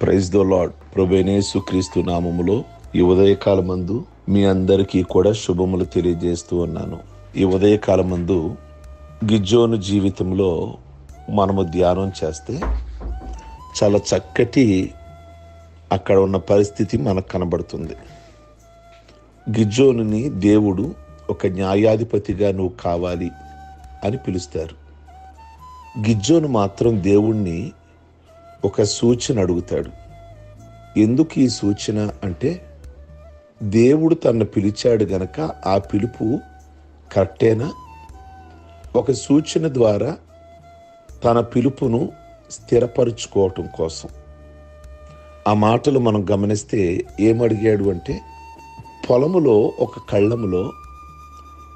Praise the lord ప్రభేనేసు క్రీస్తు నామములో ఈ ఉదయకాలమందు మీ అందరికీ కూడా శుభములు తెలియజేస్తూ ఉన్నాను. ఈ ఉదయకాలమందు గిజ్జోను జీవితంలో మనము ధ్యానం చేస్తే చాలా చక్కటి అక్కడ ఉన్న పరిస్థితి మనకు కనబడుతుంది. గిజ్జోనుని దేవుడు ఒక న్యాయాధిపతిగా నువ్వు కావాలి అని పిలుస్తారు. గిజ్జోను మాత్రం దేవుణ్ణి ఒక సూచన అడుగుతాడు. ఎందుకు ఈ సూచన అంటే దేవుడు తన్ను పిలిచాడు గనక ఆ పిలుపు కరెక్టేనా? ఒక సూచన ద్వారా తన పిలుపును స్థిరపరుచుకోవటం కోసం. ఆ మాటలు మనం గమనిస్తే ఏమడిగాడు అంటే పొలములో ఒక కళ్ళములో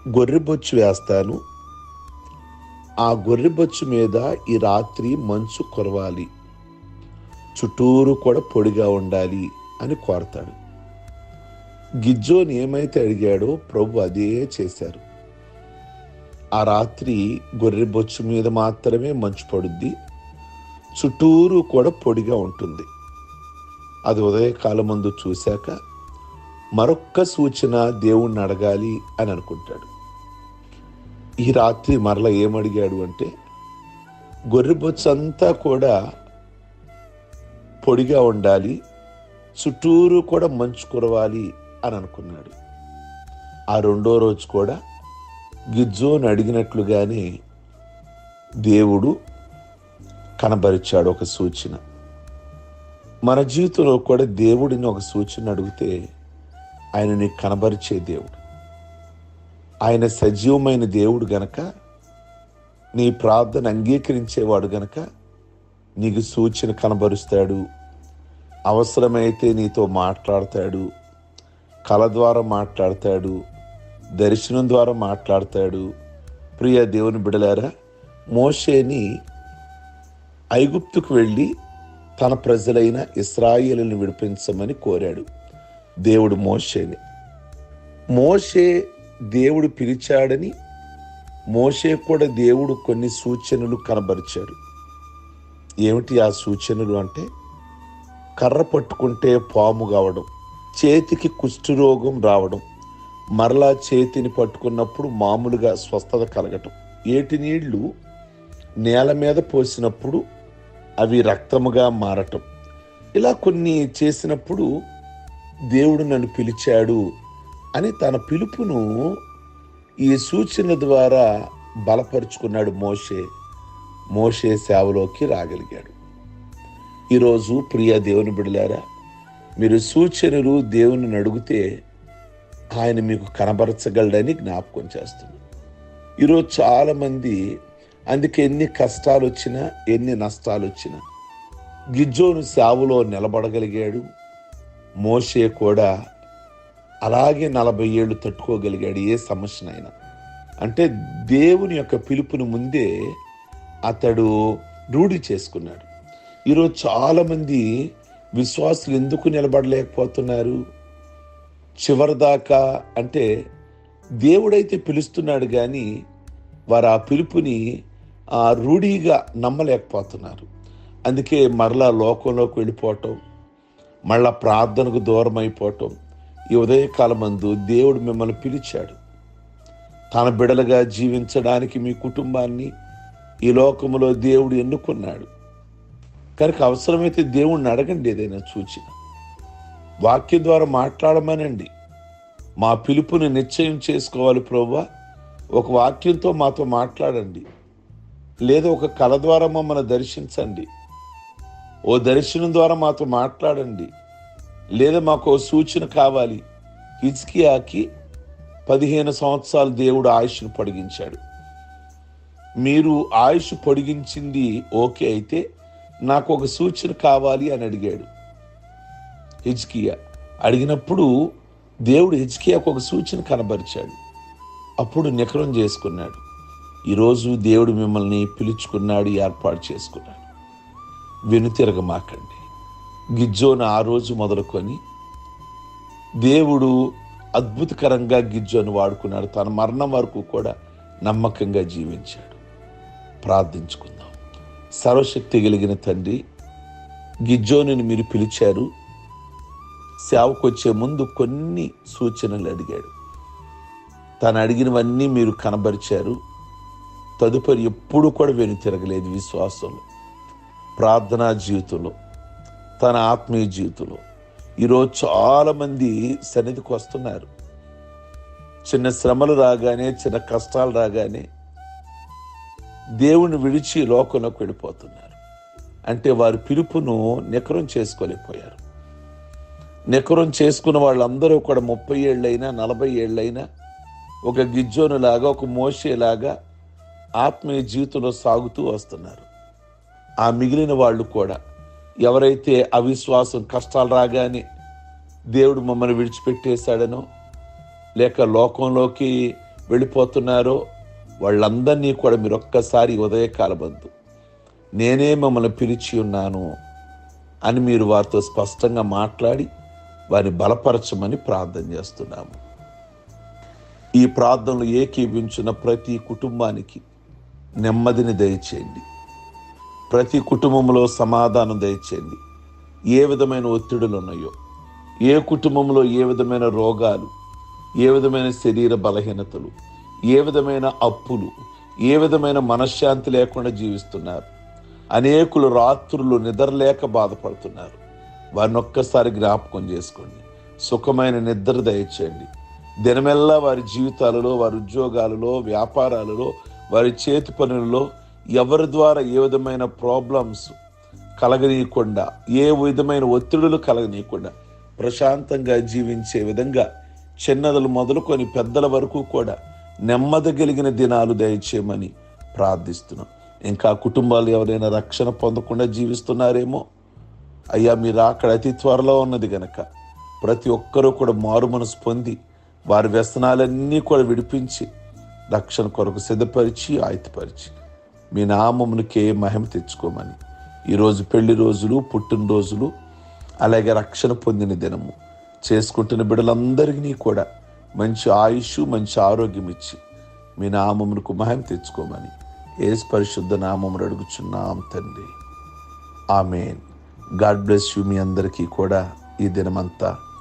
గొర్రెబొచ్చు వేస్తాను. ఆ గొర్రెబొచ్చు మీద ఈ రాత్రి మంచు కురవాలి. చుట్టూరు కూడా పొడిగా ఉండాలి అని కోరతాడు. గిజ్జోని ఏమైతే అడిగాడో ప్రభు అదే చేశారు. ఆ రాత్రి గొర్రె బొచ్చు మీద మాత్రమే మంచు పడుద్ది. చుట్టూరు కూడా పొడిగా ఉంటుంది. అది ఉదయకాలం ముందు చూశాక మరొక్క సూచన దేవుణ్ణి అడగాలి అని అనుకుంటాడు. ఈ రాత్రి మరల ఏమడిగాడు అంటే గొర్రె బొచ్చు అంతా కూడా పొడిగా ఉండాలి చుట్టూరు కూడా మంచు కురవాలి అని అనుకున్నాడు. ఆ రెండో రోజు కూడా గిజ్జోని అడిగినట్లుగానే దేవుడు కనబరిచాడు ఒక సూచన. మన జీవితంలో కూడా దేవుడిని ఒక సూచన అడిగితే ఆయన నీకు కనబరిచే దేవుడు. ఆయన సజీవమైన దేవుడు గనక నీ ప్రార్థన అంగీకరించేవాడు గనక నీకు సూచన కనబరుస్తాడు. అవసరమైతే నీతో మాట్లాడతాడు. కళ ద్వారా మాట్లాడతాడు. దర్శనం ద్వారా మాట్లాడతాడు. ప్రియ దేవుని బిడలారా మోషేని ఐగుప్తుకు వెళ్ళి తన ప్రజలైన ఇస్రాయిలను విడిపించమని కోరాడు దేవుడు మోషేని. మోషే దేవుడు పిలిచాడని మోషే కూడా దేవుడు కొన్ని సూచనలు కనబరిచాడు. ఏమిటి ఆ సూచనలు అంటే కర్ర పట్టుకుంటే పాము కావడం చేతికి కుష్ఠరోగం రావడం మరలా చేతిని పట్టుకున్నప్పుడు మామూలుగా స్వస్థత కలగటం. ఏటి నీళ్ళు నేల మీద పోసినప్పుడు అవి రక్తముగా మారటం. ఇలా కొన్ని చేసినప్పుడు దేవుడు నన్ను పిలిచాడు అని తన పిలుపును ఈ సూచన ద్వారా బలపరుచుకున్నాడు మోషే. మోషే సేవలోకి రాగలిగాడు. ఈరోజు ప్రియ దేవుని బిడలారా మీరు సూచనలు దేవుని అడిగితే ఆయన మీకు కనబరచగలడని జ్ఞాపకం చేస్తుంది ఈరోజు చాలామంది అందుకే ఎన్ని కష్టాలు వచ్చినా ఎన్ని నష్టాలు వచ్చినా గిజ్జోను సేవలో నిలబడగలిగాడు. మోషే కూడా అలాగే నలభై ఏళ్ళు తట్టుకోగలిగాడు ఏ సమస్యనైనా. అంటే దేవుని యొక్క పిలుపుని ముందే అతడు రూఢి చేసుకున్నాడు. ఈరోజు చాలామంది విశ్వాసులు ఎందుకు నిలబడలేకపోతున్నారు? చివరిదాకా అంటే దేవుడైతే పిలుస్తున్నాడు కానీ వారు ఆ పిలుపుని ఆ రూఢిగా నమ్మలేకపోతున్నారు. అందుకే మరలా లోకంలోకి వెళ్ళిపోవటం మళ్ళా ప్రార్థనకు దూరం అయిపోవటం ఈ ఉదయకాలమందు దేవుడు మిమ్మల్ని పిలిచాడు. తన బిడలుగా జీవించడానికి మీ కుటుంబాన్ని ఈ లోకములో దేవుడు ఎన్నుకున్నాడు. కనుక అవసరమైతే దేవుణ్ణి అడగండి ఏదైనా సూచన. వాక్యం ద్వారా మాట్లాడమనండి. మా పిలుపుని నిశ్చయం చేసుకోవాలి ప్రభా ఒక వాక్యంతో మాతో మాట్లాడండి. లేదా ఒక కళ ద్వారా మమ్మల్ని దర్శించండి. ఓ దర్శనం ద్వారా మాతో మాట్లాడండి. లేదా మాకు ఓ సూచన కావాలి. హిజ్కియాకి పదిహేను సంవత్సరాలు దేవుడు ఆయుష్ను పొడిగించాడు. మీరు ఆయుష్ పొడిగించింది ఓకే అయితే నాకు ఒక సూచన కావాలి అని అడిగాడు హిజ్కియా. అడిగినప్పుడు దేవుడు హిజ్కియాకు ఒక సూచన కనబరిచాడు. అప్పుడు నికరం చేసుకున్నాడు. ఈరోజు దేవుడు మిమ్మల్ని పిలుచుకున్నాడు ఏర్పాటు చేసుకున్నాడు. వెనుతిరగమాకండి. గిజ్జోను ఆ రోజు మొదలుకొని దేవుడు అద్భుతకరంగా గిజ్జోను వాడుకున్నాడు. తన మరణం వరకు కూడా నమ్మకంగా జీవించాడు. ప్రార్థించుకుందాం. సర్వశక్తి కలిగిన తండ్రి గిజ్జోనిని మీరు పిలిచారు. సేవకొచ్చే ముందు కొన్ని సూచనలు అడిగాడు. తను అడిగినవన్నీ మీరు కనబరిచారు. తదుపరి ఎప్పుడు కూడా వెను తిరగలేదు విశ్వాసంలో ప్రార్థనా జీవితంలో తన ఆత్మీయ జీవితంలో. ఈరోజు చాలామంది సన్నిధికి వస్తున్నారు. చిన్న శ్రమలు రాగానే చిన్న కష్టాలు రాగానే దేవుని విడిచి లోకంలోకి వెళ్ళిపోతున్నారు. అంటే వారి పిలుపును నికరం చేసుకోలేకపోయారు. నికరం చేసుకున్న వాళ్ళందరూ కూడా ముప్పై ఏళ్ళైనా నలభై ఏళ్ళైనా ఒక గిజ్జోనులాగా ఒక మోషేలాగా ఆత్మీయ జీవితంలో సాగుతూ వస్తున్నారు. ఆ మిగిలిన వాళ్ళు కూడా ఎవరైతే అవిశ్వాసం కష్టాలు రాగానే దేవుడు మమ్మల్ని విడిచిపెట్టేశాడనో లేక లోకంలోకి వెళ్ళిపోతున్నారో వాళ్ళందరినీ కూడా మీరు ఒక్కసారి ఉదయకాలబందు నేనే మమ్మల్ని పిలిచి ఉన్నాను అని మీరు వారితో స్పష్టంగా మాట్లాడి వారిని బలపరచమని ప్రార్థన చేస్తున్నాము. ఈ ప్రార్థనలు ఏకీభించిన ప్రతి కుటుంబానికి నెమ్మదిని దయచేయండి. ప్రతి కుటుంబంలో సమాధానం దయచేయండి. ఏ విధమైన ఒత్తిడులు ఉన్నాయో ఏ కుటుంబంలో ఏ విధమైన రోగాలు ఏ విధమైన శరీర బలహీనతలు ఏ విధమైన అప్పులు ఏ విధమైన మనశ్శాంతి లేకుండా జీవిస్తున్నారు? అనేకులు రాత్రులు నిద్రలేక బాధపడుతున్నారు. వారిని ఒక్కసారి జ్ఞాపకం చేసుకోండి. సుఖమైన నిద్ర దయచేయండి. దినమెల్లా వారి జీవితాలలో వారి ఉద్యోగాలలో వ్యాపారాలలో వారి చేతి పనులలో ఎవరి ద్వారా ఏ విధమైన ప్రాబ్లమ్స్ కలగనీయకుండా ఏ విధమైన ఒత్తిడులు కలగనీయకుండా ప్రశాంతంగా జీవించే విధంగా చిన్నదలు మొదలుకొని పెద్దల వరకు కూడా నెమ్మది కలిగిన దినాలు దయచేయమని ప్రార్థిస్తున్నాం. ఇంకా కుటుంబాలు ఎవరైనా రక్షణ పొందకుండా జీవిస్తున్నారేమో? అయ్యా మీరు అక్కడ అతి త్వరలో ఉన్నది గనక ప్రతి ఒక్కరూ కూడా మారు మనసు పొంది వారి వ్యసనాలన్నీ కూడా విడిపించి రక్షణ కొరకు సిద్ధపరిచి ఆయుతపరిచి మీ నామమునికే మహిమ తెచ్చుకోమని ఈరోజు పెళ్ళి రోజులు పుట్టినరోజులు అలాగే రక్షణ పొందిన దినము. చేసుకుంటున్న బిడ్డలందరికీ కూడా మంచి ఆయుష్ మంచి ఆరోగ్యం ఇచ్చి మీ నామమునకు మహిమ తెచ్చుకోమని ఏ పరిశుద్ధ నామమును అడుగుచున్నాం తండ్రి. ఆమెన్. గాడ్ బ్లెస్ యూ మీ అందరికీ కూడా ఈ దినమంతా.